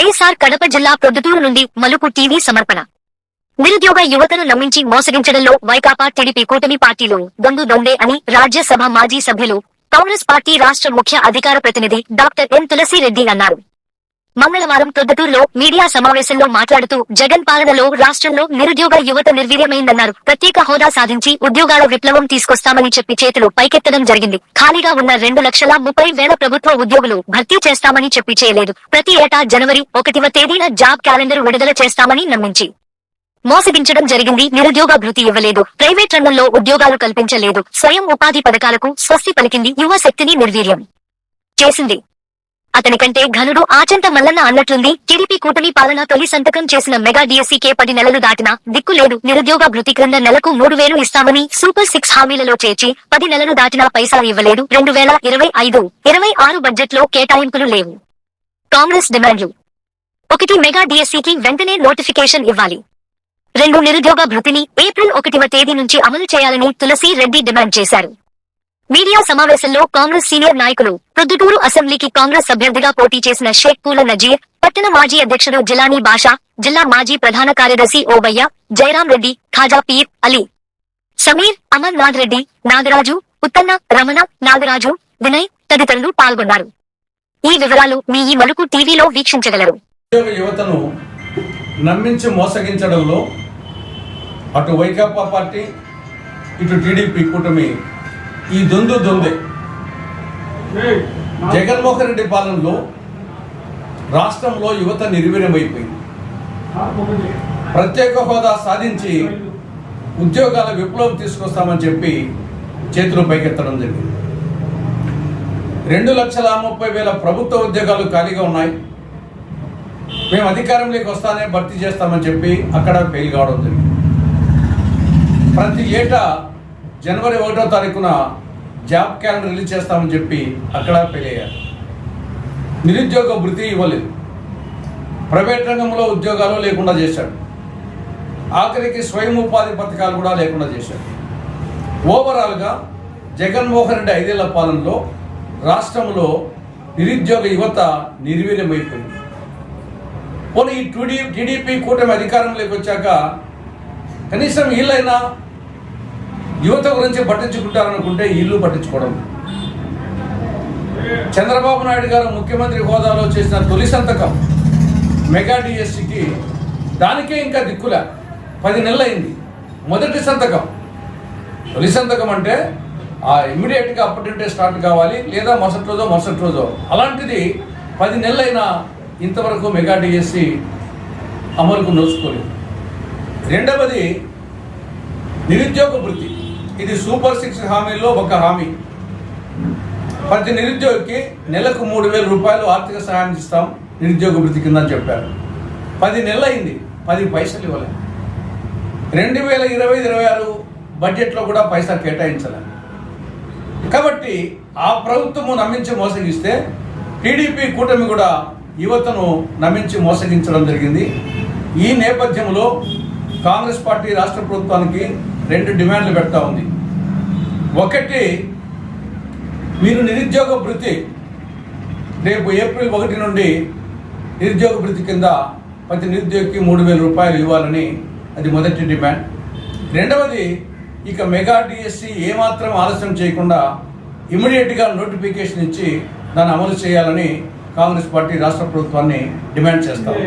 వైఎస్ఆర్ కడప జిల్లా ప్రొద్దుటూరు నుండి మలుపు టీవీ సమర్పణ. నిరుద్యోగ యువతను నమ్మించి మోసగించడంలో వైకాపా టీడీపీ కూటమి పార్టీలు దొందు దొందే అని రాజ్యసభ మాజీ సభ్యులు కాంగ్రెస్ పార్టీ రాష్ట్ర ముఖ్య అధికార ప్రతినిధి డాక్టర్ ఎన్ తులసిరెడ్డి అన్నారు. మంగళవారం ప్రొద్దుటూరులో మీడియా సమావేశంలో మాట్లాడుతూ జగన్ పాలనలో రాష్ట్రంలో నిరుద్యోగ యువత నిర్వీర్యమైందన్నారు. ప్రత్యేక హోదా సాధించి ఉద్యోగాల విప్లవం తీసుకొస్తామని చెప్పి చేతులు పైకెత్తడం జరిగింది. ఖాళీగా ఉన్న రెండు లక్షల ముప్పై వేల ప్రభుత్వ ఉద్యోగులు భర్తీ చేస్తామని చెప్పి చేయలేదు. ప్రతి ఏటా జనవరి ఒకటివ తేదీన జాబ్ క్యాలెండర్ విడుదల చేస్తామని నమ్మించి మోసగించడం జరిగింది. నిరుద్యోగ భృతి ఇవ్వలేదు. ప్రైవేట్ రంగంలో ఉద్యోగాలు కల్పించలేదు. స్వయం ఉపాధి పథకాలకు స్వస్తి పలికింది యువ శక్తిని నిర్వీర్యం చేసింది. అతని కంటే ఘనుడు ఆచంట మల్లన్న అన్నట్లుంది. టీడీపీ కూటమి పాలన తొలి సంతకం చేసిన మెగా డిఎస్సీకే పది నెలలు దాటినా దిక్కు లేదు. నిరుద్యోగ భృతి క్రింద నెలకు మూడు వేలు ఇస్తామని సూపర్ సిక్స్ హామీలలో చేర్చి పది నెలలు దాటినా పైసా ఇవ్వలేదు. రెండు వేల ఇరవై ఐదు ఇరవై ఆరు బడ్జెట్లో కేటాయింపులు లేవు. కాంగ్రెస్ డిమాండ్లు ఒకటి మెగా డిఎస్సీకి వెంటనే నోటిఫికేషన్ ఇవ్వాలి. రెండు నిరుద్యోగ భృతిని ఏప్రిల్ ఒకటివ తేదీ నుంచి అమలు చేయాలని తులసి రెడ్డి డిమాండ్ చేశారు. మీడియా సమావేశంలో కాంగ్రెస్ సీనియర్ నాయకులు ప్రొద్దుటూరు అసెంబ్లీకి కాంగ్రెస్ అభ్యర్థిగా పోటీ చేసిన షేక్ పూల నజీర్ పట్టణ మాజీ అధ్యక్షుడు జిలానీ బాషా జిల్లా మాజీ ప్రధాన కార్యదర్శి ఓబయ్య జయరాం రెడ్డి ఖాజా పీర్ అలీ. సమీర్ అమర్నాథ్ రెడ్డి నాగరాజు ఉత్తన్న రమణ నాగరాజు వినయ్ తదితరులు పాల్గొన్నారు. ఈ వివరాలు మీ ఈ మలుకు టీవీలో వీక్షించగలరు. యువతను నమ్మించి మోసగించడంలో అటు వైకాపా పార్టీ ఇటు టీడీపీ కూటమి ఈ దొందు దొందే. జగన్మోహన్ రెడ్డి పాలనలో రాష్ట్రంలో యువత నిర్వీర్యమైపోయింది. ప్రత్యేక హోదా సాధించి ఉద్యోగాల విప్లవం తీసుకొస్తామని చెప్పి చేతులు పైకెత్తడం జరిగింది. రెండు లక్షల ముప్పై వేల ప్రభుత్వ ఉద్యోగాలు ఖాళీగా ఉన్నాయి. మేము అధికారంలోకి వస్తానే భర్తీ చేస్తామని చెప్పి అక్కడ ఫెయిల్ కావడం జరిగింది. ప్రతి ఏటా జనవరి ఒకటో తారీఖున జాబ్ క్యాలెండర్ రిలీజ్ చేస్తామని చెప్పి అక్కడ పెళ్ళయ్యారు. నిరుద్యోగ భృతి ఇవ్వలేదు. ప్రైవేట్ రంగంలో ఉద్యోగాలు లేకుండా చేశాడు. ఆఖరికి స్వయం ఉపాధి పథకాలు కూడా లేకుండా చేశాడు. ఓవరాల్గా జగన్మోహన్ రెడ్డి ఐదేళ్ళ పాలనలో రాష్ట్రంలో నిరుద్యోగ యువత నిర్వీర్యమైపోయింది. పోనీ ఈ టీడీ టీడీపీ కూటమి అధికారంలోకి వచ్చాక కనీసం వీళ్ళైనా యువత గురించి పట్టించుకుంటారనుకుంటే ఇల్లు పట్టించుకోవడం. చంద్రబాబు నాయుడు గారు ముఖ్యమంత్రి హోదాలో చేసిన తొలి సంతకం మెగా డిఎస్సికి దానికే ఇంకా దిక్కులే. పది నెలలు అయింది మొదటి సంతకం. తొలి సంతకం అంటే ఆ ఇమ్మీడియట్గా అప్పటింటే స్టార్ట్ కావాలి లేదా మరుసటి రోజో మరుసటి రోజో. అలాంటిది పది నెలలైనా ఇంతవరకు మెగా డిఎస్సి అమలుకు నోచుకోలేదు. రెండవది నిరుద్యోగ వృత్తి. ఇది సూపర్ సిక్స్ హామీల్లో ఒక హామీ. ప్రతి నిరుద్యోగికి నెలకు మూడు వేల రూపాయలు ఆర్థిక సహాయం ఇస్తాం. నిరుద్యోగ వృత్తి కింద అని చెప్పారు. పది నెలలు అయింది పది పైసలు ఇవ్వలేదు. రెండు వేల ఇరవై ఇరవై ఆరు బడ్జెట్లో కూడా పైసా కేటాయించలేదు. కాబట్టి ఆ ప్రభుత్వము నమ్మించి మోసగిస్తే టీడీపీ కూటమి కూడా యువతను నమ్మించి మోసగించడం జరిగింది. ఈ నేపథ్యంలో కాంగ్రెస్ పార్టీ రాష్ట్ర ప్రభుత్వానికి రెండు డిమాండ్లు పెడతా ఉంది. ఒకటి మీరు నిరుద్యోగ భృతి రేపు ఏప్రిల్ ఒకటి నుండి నిరుద్యోగ భృతి కింద ప్రతి నిరుద్యోగికి మూడు వేల రూపాయలు ఇవ్వాలని అది మొదటి డిమాండ్. రెండవది ఇక మెగా డిఎస్సి ఏమాత్రం ఆలస్యం చేయకుండా ఇమీడియట్గా నోటిఫికేషన్ ఇచ్చి దాన్ని అమలు చేయాలని కాంగ్రెస్ పార్టీ రాష్ట్ర ప్రభుత్వాన్ని డిమాండ్ చేస్తారు